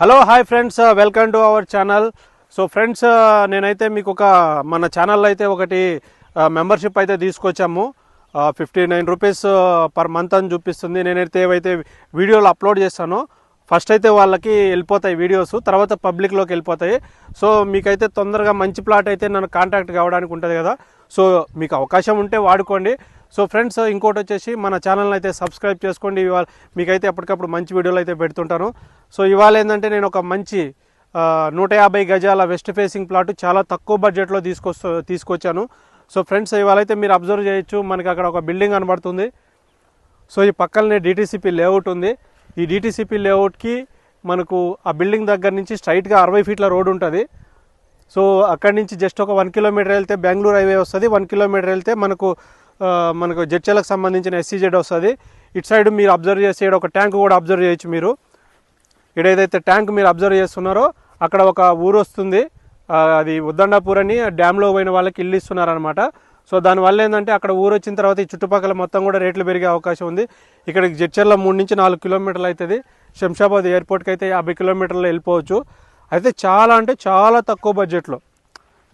Hello hi friends welcome to our channel. So friends నేనైతే మీకు ఒక మన ఛానల్లో అయితే ఒకటి మెంబర్షిప్ అయితే తీసుకొచ్చాము. Fifty nine rupees per month అని చూపిస్తుంది. నేనైతే ఏవైతే వీడియోలు అప్లోడ్ చేస్తానో ఫస్ట్ అయితే వాళ్ళకి వెళ్ళిపోతాయి వీడియోస్ తర్వాత పబ్లిక్లోకి వెళ్ళిపోతాయి. సో మీకైతే తొందరగా మంచి ప్లాట్ అయితే నన్ను కాంటాక్ట్ కావడానికి ఉంటుంది కదా. సో మీకు అవకాశం ఉంటే వాడుకోండి. సో ఫ్రెండ్స్ ఇంకోటి వచ్చేసి మన ఛానల్ని అయితే సబ్స్క్రైబ్ చేసుకోండి. ఇవాళ మీకైతే ఎప్పటికప్పుడు మంచి వీడియోలు అయితే పెడుతుంటాను. సో ఇవాళ ఏంటంటే నేను ఒక మంచి నూట యాభై గజాల వెస్ట్ ఫేసింగ్ ప్లాట్ చాలా తక్కువ బడ్జెట్లో తీసుకొస్తూ తీసుకొచ్చాను. సో ఫ్రెండ్స్ ఇవాళ అయితే మీరు అబ్జర్వ్ చేయొచ్చు. మనకి అక్కడ ఒక బిల్డింగ్ కనబడుతుంది. సో ఈ పక్కనే డిటీసీపీ లేఅవుట్ ఉంది. ఈ డిటీసీపీ లేఅవుట్కి మనకు ఆ బిల్డింగ్ దగ్గర నుంచి స్ట్రైట్గా అరవై ఫీట్ల రోడ్ ఉంటుంది. సో అక్కడి నుంచి జస్ట్ ఒక వన్ కిలోమీటర్ వెళ్తే బెంగళూరు హైవే వస్తుంది. వన్ కిలోమీటర్ వెళ్తే మనకు మనకు జడ్చలకు సంబంధించిన ఎస్సీజెడ్ వస్తుంది. ఇటు సైడ్ మీరు అబ్జర్వ్ చేసే ఒక ట్యాంక్ కూడా అబ్జర్వ్ చేయొచ్చు మీరు. ఇడేదైతే ఏదైతే ట్యాంక్ మీరు అబ్జర్వ్ చేస్తున్నారో అక్కడ ఒక ఊరు వస్తుంది. అది ఉద్దండాపూర్ అని డ్యామ్లో పోయిన వాళ్ళకి ఇల్లు ఇస్తున్నారనమాట సో దానివల్ల ఏంటంటే అక్కడ ఊరు వచ్చిన తర్వాత ఈ చుట్టుపక్కల మొత్తం కూడా రేట్లు పెరిగే అవకాశం ఉంది. ఇక్కడికి జడ్చర్ల మూడు నుంచి నాలుగు కిలోమీటర్లు అవుతుంది శంషాబాద్ ఎయిర్పోర్ట్కి అయితే యాభై కిలోమీటర్లు వెళ్ళిపోవచ్చు. అయితే చాలా అంటే చాలా తక్కువ బడ్జెట్లో.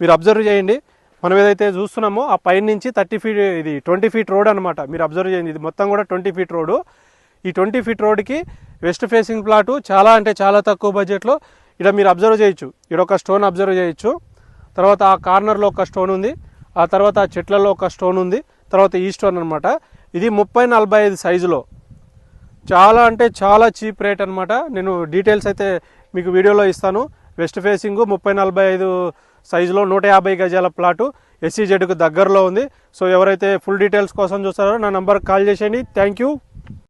మీరు అబ్జర్వ్ చేయండి. మనం ఏదైతే చూస్తున్నామో ఆ పైన నుంచి థర్టీ ఫీట్ ఇది ట్వంటీ ఫీట్ రోడ్ అనమాట మీరు అబ్జర్వ్ చేయండి ఇది మొత్తం కూడా ట్వంటీ ఫీట్ రోడ్డు. ఈ ట్వంటీ ఫీట్ రోడ్కి వెస్ట్ ఫేసింగ్ ప్లాటు చాలా అంటే చాలా తక్కువ బడ్జెట్లో ఇక్కడ మీరు అబ్జర్వ్ చేయొచ్చు. ఇక్కడ ఒక స్టోన్ అబ్జర్వ్ చేయొచ్చు. తర్వాత ఆ కార్నర్లో ఒక స్టోన్ ఉంది. ఆ తర్వాత ఆ చెట్లలో ఒక స్టోన్ ఉంది. తర్వాత ఈ స్టోన్ అనమాట ఇది ముప్పై నలభై ఐదు సైజులో. చాలా అంటే చాలా చీప్ రేట్ అనమాట నేను డీటెయిల్స్ అయితే మీకు వీడియోలో ఇస్తాను. వెస్ట్ ఫేసింగ్ ముప్పై నలభై ఐదు సైజులో నూట యాభై గజాల ప్లాటు ఎస్సీజెడ్కు దగ్గరలో ఉంది. సో ఎవరైతే ఫుల్ డీటెయిల్స్ కోసం చూస్తారో నా నంబర్కి కాల్ చేసేయండి. Thank you.